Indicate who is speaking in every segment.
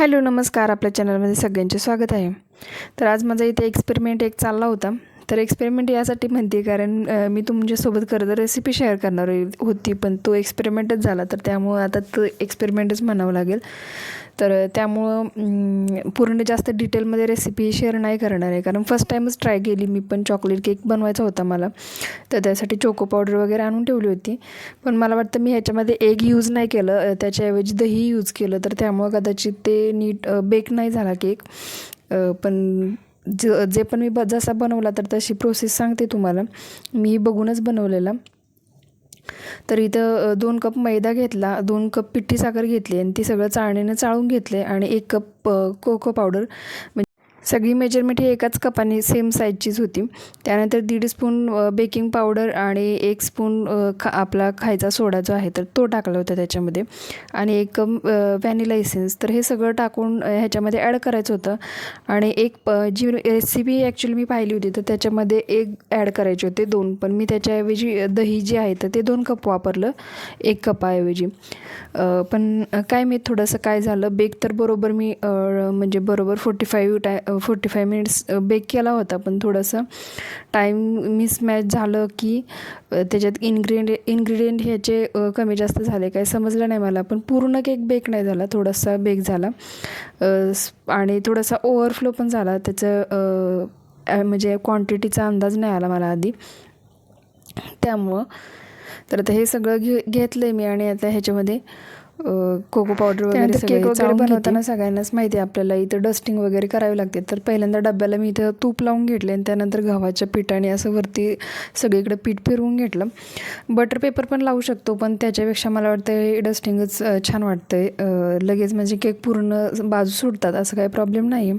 Speaker 1: Hello नमस्कार आपल्या चॅनलमध्ये सगळ्यांचे स्वागत आहे. तर आज माझा इथे एक्सपेरिमेंट एक चालला होता. तर एक्सपेरिमेंट यासाठी म्हणते कारण मी तुमच्यासोबत खरं तर रेसिपी शेअर करणार होती पण तो एक्सपेरिमेंटच झाला. तर त्यामुळं आता तो एक्सपेरिमेंटच म्हणावं लागेल. तर त्यामुळं पूर्ण जास्त डिटेलमध्ये रेसिपी शेअर नाही करणार आहे. कारण फर्स्ट टाईमच ट्राय केली मी पण. चॉकलेट केक बनवायचा होता मला. तर त्यासाठी चोको पावडर वगैरे आणून ठेवली होती. पण मला वाटतं मी ह्याच्यामध्ये एग यूज नाही केलं. त्याच्याऐवजी दही यूज केलं. तर त्यामुळं कदाचित ते नीट बेक नाही झाला केक पण ज जे पण मी ब जसा बनवला तर तशी प्रोसेस सांगते तुम्हाला. मी बघूनच बनवलेला. तर इथं दोन कप मैदा घेतला दोन कप पिठी साखर घेतली आणि ती सगळं चाळणीनं चाळून घेतले आणि एक कप कोको पावडर म्हणजे सगळी मेजरमेंट ही एकाच कपाने सेम साईजचीच होती. त्यानंतर दीड स्पून बेकिंग पावडर आणि एक स्पून खा आपला खायचा सोडा जो आहे तर तो टाकला होता त्याच्यामध्ये. आणि एक व्हॅनिला इसेन्स तर हे सगळं टाकून ह्याच्यामध्ये ॲड करायचं होतं. आणि एक प जी रेसिपी ॲक्च्युली मी पाहिली होती तर त्याच्यामध्ये एक ॲड करायचे होते दोन. पण मी त्याच्याऐवजी दही जे आहे तर ते दोन कप वापरलं एक कपाऐवजी. पण काय मी थोडंसं काय झालं बेक तर बरोबर मी म्हणजे बरोबर forty five to forty five minutes bake केला होता पण थोडंसं टाईम मिसमॅच झालं की त्याच्यात इन्ग्रेडिय इन्ग्रेडियंट ह्याचे कमी जास्त झाले काय समजलं नाही मला. पण पूर्ण केक बेक नाही झाला थोडासा बेक झाला. आणि थोडासा ओव्हरफ्लो पण झाला. त्याचं म्हणजे क्वांटिटीचा अंदाज नाही आला मला आधी. त्यामुळं तर आता हे सगळं घे घेतलं आहे मी आणि आता ह्याच्यामध्ये कोको पावडर वगैरे
Speaker 2: केक बनवताना
Speaker 1: सगळ्यांनाच माहिती आहे आपल्याला इथं डस्टिंग वगैरे करावी लागते. तर पहिल्यांदा डब्याला मी इथं तूप लावून घेतले आणि त्यानंतर गव्हाच्या पिठाने असं वरती सगळीकडे पीठ फिरवून घेतलं. बटर पेपर पण लावू शकतो पण त्याच्यापेक्षा मला वाटतं हे डस्टिंगच छान वाटतं आहे लगेच म्हणजे केक पूर्ण बाजू सुटतात असं काही प्रॉब्लेम नाही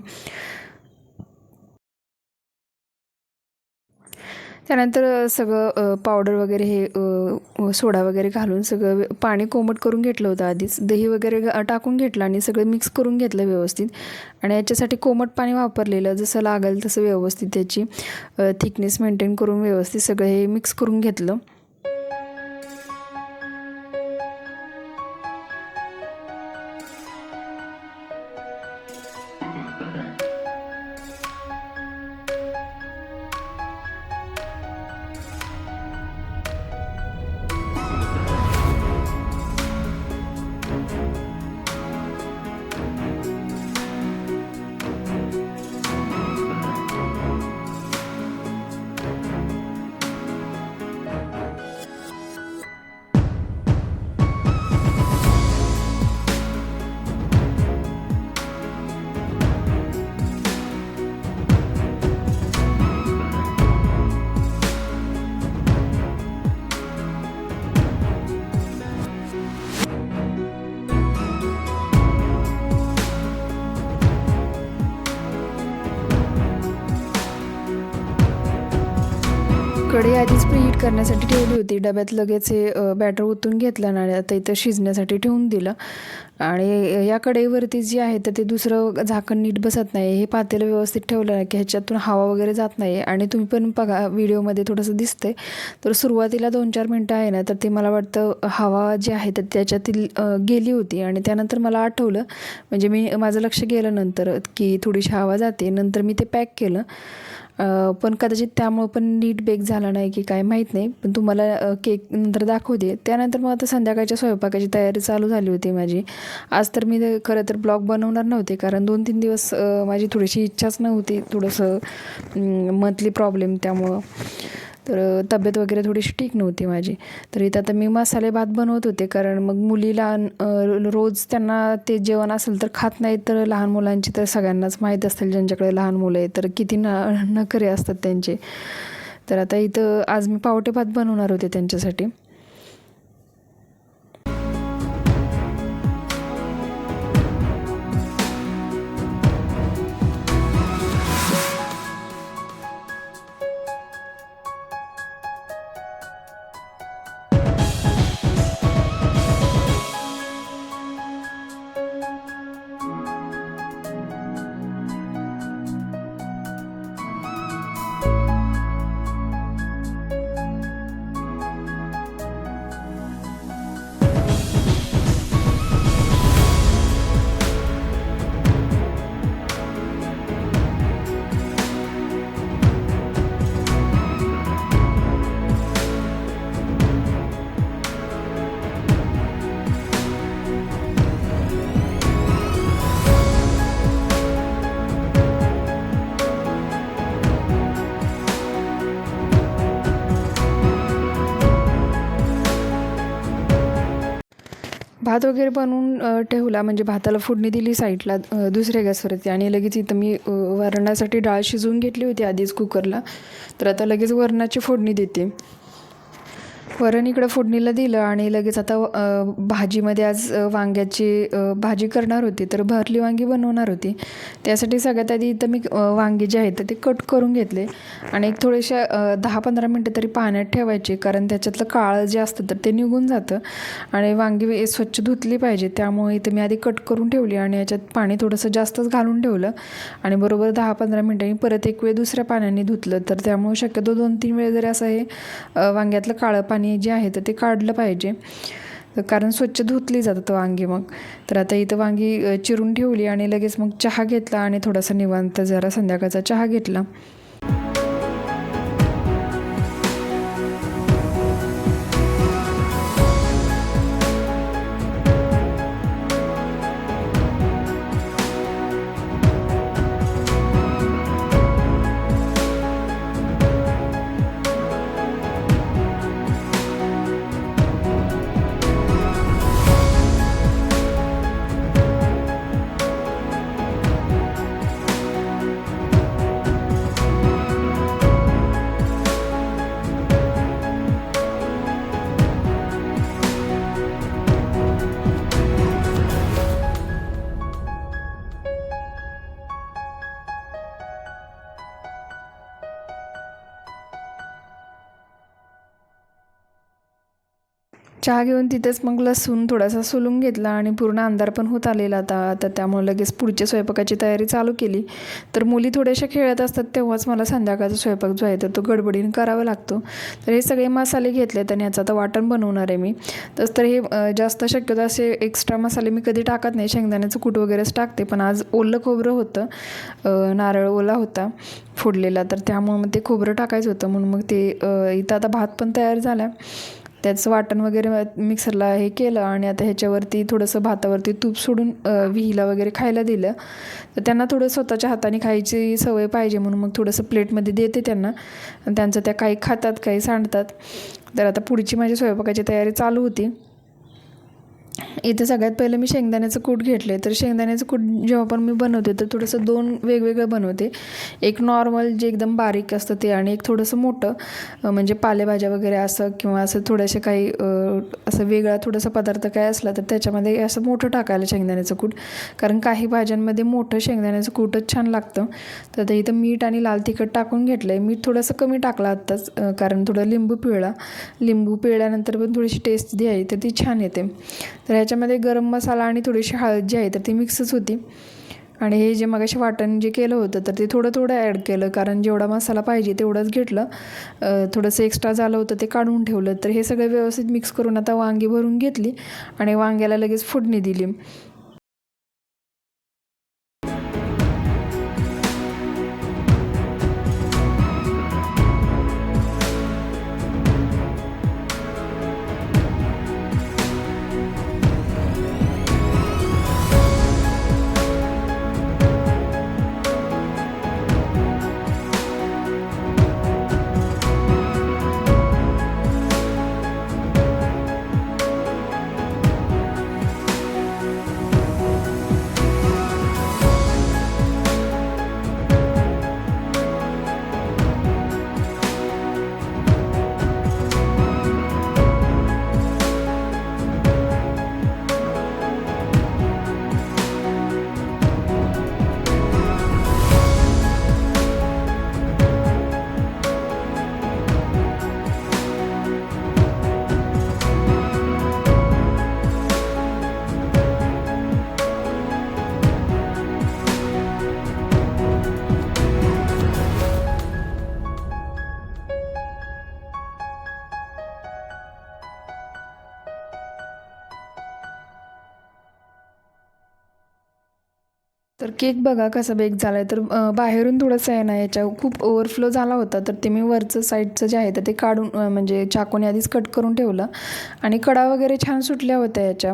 Speaker 1: त्यानंतर सगळं पावडर वगैरे हे सोडा वगैरे घालून सगळं पाणी कोमट करून घेतलं होतं आधीच. दही वगैरे टाकून घेतलं आणि सगळं मिक्स करून घेतलं व्यवस्थित. आणि याच्यासाठी कोमट पाणी वापरलेलं जसं लागेल तसं व्यवस्थित त्याची थिकनेस मेंटेन करून व्यवस्थित सगळं हे मिक्स करून घेतलं. कढई आधीच प्रीहीट करण्यासाठी ठेवली होती. डब्यात लगेच हे बॅटर ओतून घेतलं आणि आता इथं शिजण्यासाठी ठेवून दिलं. आणि या कढईवरती जी आहे तर ते दुसरं झाकण नीट बसत नाही हे पातेलं व्यवस्थित ठेवलं नाही की ह्याच्यातून हवा वगैरे जात नाही आणि तुम्ही पण बघा व्हिडिओमध्ये थोडंसं दिसते तर सुरुवातीला दोन चार मिनटं आहे ना तर ते मला वाटतं हवा जी आहे तर त्याच्यातील गेली होती. आणि त्यानंतर मला आठवलं म्हणजे मी माझं लक्ष गेलं नंतर की थोडीशी हवा जाते. नंतर मी ते पॅक केलं. पण कदाचित त्यामुळं पण नीट बेक झाला नाही की काय माहीत नाही. पण तुम्हाला केक नंतर दाखवते. त्यानंतर मग आता संध्याकाळच्या स्वयंपाकाची तयारी चालू झाली होती माझी. आज तर मी खरं तर ब्लॉग बनवणार नव्हते कारण दोन तीन दिवस माझी थोडीशी इच्छाच नव्हती थोडंसं मंथली प्रॉब्लेम त्यामुळं. तर तब्येत वगैरे थोडीशी ठीक नव्हती माझी. तर इथं आता मी मसाले भात बनवत होते कारण मग मुलीला रोज त्यांना ते जेवण असेल तर खात नाही तर लहान मुलांची तर सगळ्यांनाच माहीत असतील ज्यांच्याकडे लहान मुलं आहे तर किती न नखरे असतात त्यांचे. तर आता इथं आज मी पावटे भात बनवणार होते त्यांच्यासाठी. भात वगैरे बनवून ठेवला. म्हणजे भाताला फोडणी दिली साईडला दुसऱ्या गॅसवरती. आणि लगेच इथं मी वरणासाठी डाळ शिजवून घेतली होती आधीच कुकरला. तर आता लगेच वरणाची फोडणी देते. वरण इकडं फोडणीला दिलं आणि लगेच आता भाजीमध्ये आज वांग्याची भाजी करणार होती तर भरली वांगी बनवणार होती. त्यासाठी सगळ्यात आधी इथं मी वांगी जे आहेत ते कट करून घेतले. आणि एक थोडेसे दहा पंधरा मिनटं तरी पाण्यात ठेवायचे कारण त्याच्यातलं काळं जे असतं तर ते निघून जातं. आणि वांगी स्वच्छ धुतली पाहिजे त्यामुळे इथं मी आधी कट करून ठेवली आणि याच्यात पाणी थोडंसं जास्तच घालून ठेवलं. आणि बरोबर दहा पंधरा मिनटांनी परत एक वेळ दुसऱ्या पाण्याने धुतलं तर त्यामुळे शक्यतो दोन तीन वेळ जरी असं हे वांग्यातलं काळं पाणी जे आहे तर ते काढलं पाहिजे. तर कारण स्वच्छ धुतली जातात वांगी मग. तर आता इथं वांगी चिरून ठेवली आणि लगेच मग चहा घेतला आणि थोडासा निवांत जरा संध्याकाळचा चहा घेतला. चहा घेऊन तिथेच मग लसूण थोडासा सोलून घेतला आणि पूर्ण अंधार पण होत आलेला आता. तर त्यामुळे लगेच पुढच्या स्वयंपाकाची तयारी चालू केली. तर मुली थोड्याशा खेळत असतात तेव्हाच मला संध्याकाळचा स्वयंपाक जो आहे तर तो गडबडीने करावा लागतो. तर हे सगळे मसाले घेतलेत आणि याचं आता वाटण बनवणार आहे मी. तसं तर हे जास्त शक्यतो असे एक्स्ट्रा मसाले मी कधी टाकत नाही. शेंगदाण्याचं कूट वगैरेच टाकते पण आज ओलं खोबरं होतं. नारळ ओला होता फोडलेला तर त्यामुळे मग ते खोबरं टाकायचं होतं. म्हणून मग ते इथं आता भात पण तयार झाला. त्याचं वाटण वगैरे मिक्सरला हे केलं आणि आता ह्याच्यावरती थोडंसं भातावरती तूप सोडून विहिला विहीला वगैरे खायला दिलं. तर त्यांना थोडं स्वतःच्या हाताने खायची सवय पाहिजे म्हणून मग थोडंसं प्लेटमध्ये देते त्यांना. त्यांचं त्या काही खातात काही सांडतात. तर आता पुढची माझी स्वयंपाकाची तयारी चालू होती. इथे सगळ्यात पहिलं मी शेंगदाण्याचं कूट घेतलं आहे तर शेंगदाण्याचं कूट जेव्हा पण मी बनवते तर थोडंसं दोन वेगवेगळं बनवते. एक नॉर्मल जे एकदम बारीक असतं ते आणि एक थोडंसं मोठं म्हणजे पालेभाज्या वगैरे असं किंवा असं थोड्याशा काही असं वेगळा थोडासा पदार्थ काय असला तर त्याच्यामध्ये असं मोठं टाकायला शेंगदाण्याचं कूट. कारण काही भाज्यांमध्ये मोठं शेंगदाण्याचं कूटच छान लागतं. तर ते इथं मीठ आणि लाल तिखट टाकून घेतलं आहे मीठ थोडंसं कमी टाकलं आत्ताच कारण थोडं लिंबू पिळला. लिंबू पिळल्यानंतर पण थोडीशी टेस्ट जी आहे तर ती छान येते. तर ह्याच्यामध्ये गरम मसाला आणि थोडीशी हळद जी आहे तर ती मिक्सच होती. आणि हे जे मगाशी वाटण जे केलं होतं तर ते थोडं थोडं ॲड केलं. कारण जेवढा मसाला पाहिजे तेवढंच घेतलं. थोडंसं एक्स्ट्रा झालं होतं ते काढून ठेवलं. तर हे सगळं व्यवस्थित मिक्स करून आता वांगी भरून घेतली आणि वांग्याला लगेच फोडणी दिली. तर केक बघा कसा बेक झाला आहे तर बाहेरून थोडंसं आहे ना याच्या खूप ओव्हरफ्लो झाला होता. तर ते मी वरचं साईडचं जे आहे तर ते काढून म्हणजे चाकूने आधीच कट करून ठेवलं. आणि कडा वगैरे छान सुटल्या होत्या याच्या.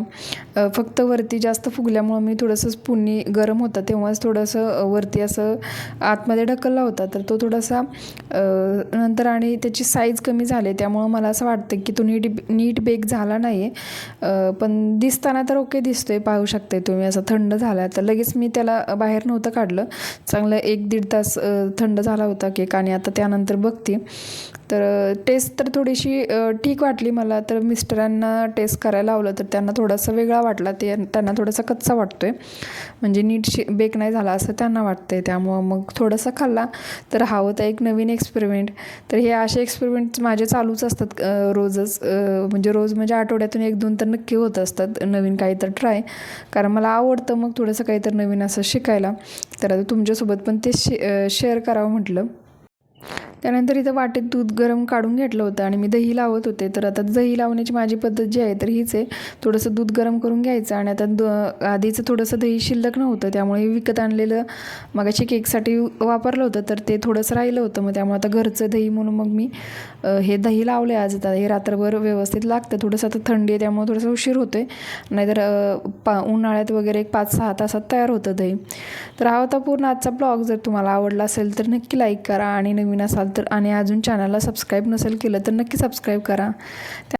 Speaker 1: फक्त वरती जास्त फुगल्यामुळं मी थोडंसं स्पूननी गरम होता. तेव्हाच थोडंसं वरती असं आतमध्ये ढकलला होता. तर तो थोडासा नंतर आणि त्याची साईज कमी झाली. त्यामुळं मला असं वाटतं की तो नीट नीट बेक झाला नाही आहे पण दिसताना तर ओके दिसतो आहे पाहू शकते तुम्ही. असं थंड झाला तर लगेच मी त्याला बाहेर नव्हतं काढलं. चांगलं एक दीड तास थंड झाला होता केक आणि आता त्यानंतर बघते. तर टेस्ट तर थोडीशी ठीक वाटली मला. तर मिस्टरांना टेस्ट करायला लावलं तर त्यांना थोडासा वेगळा वाटला. ते त्यांना थोडासा कच्चा वाटतो आहे म्हणजे नीट शे बेक नाही झाला असं त्यांना वाटतं आहे त्यामुळं मग थोडासा खाल्ला. तर हा होता एक नवीन एक्सपेरिमेंट तर हे असे एक्सपेरिमेंट माझे चालूच असतात रोजच. म्हणजे रोज म्हणजे आठवड्यातून एक दोन तर नक्की होत असतात. नवीन काही तर ट्राय कारण मला आवडतं मग थोडंसं काहीतरी नवीन असं शिकायला. तर आता तुमच्यासोबत पण ते शे शेअर करावं म्हटलं. त्यानंतर इथं वाटेत दूध गरम काढून घेतलं होतं आणि मी दही लावत होते. तर आता दही लावण्याची माझी पद्धत जी आहे तर हीच आहे. थोडंसं दूध गरम करून घ्यायचं आणि आता द आधीचं थोडंसं दही शिल्लक नव्हतं. त्यामुळे विकत आणलेलं मगाशी केकसाठी वापरलं होतं तर ते थोडंसं राहिलं होतं. मग त्यामुळे आता घरचं दही म्हणून मग मी हे दही लावले आज. आता हे रात्रभर व्यवस्थित लागतं. थोडंसं आता थंडी आहे त्यामुळे थोडंसं उशीर होतोय. नाहीतर पा उन्हाळ्यात वगैरे एक पाच सहा तासात तयार होतं दही. तर हा होता पूर्ण आजचा ब्लॉग. जर तुम्हाला आवडला असेल तर नक्की लाईक करा आणि नवीन असाल तर आणि अजून चॅनलला सबस्क्राईब नसेल केलं तर नक्की सबस्क्राईब करा. त्या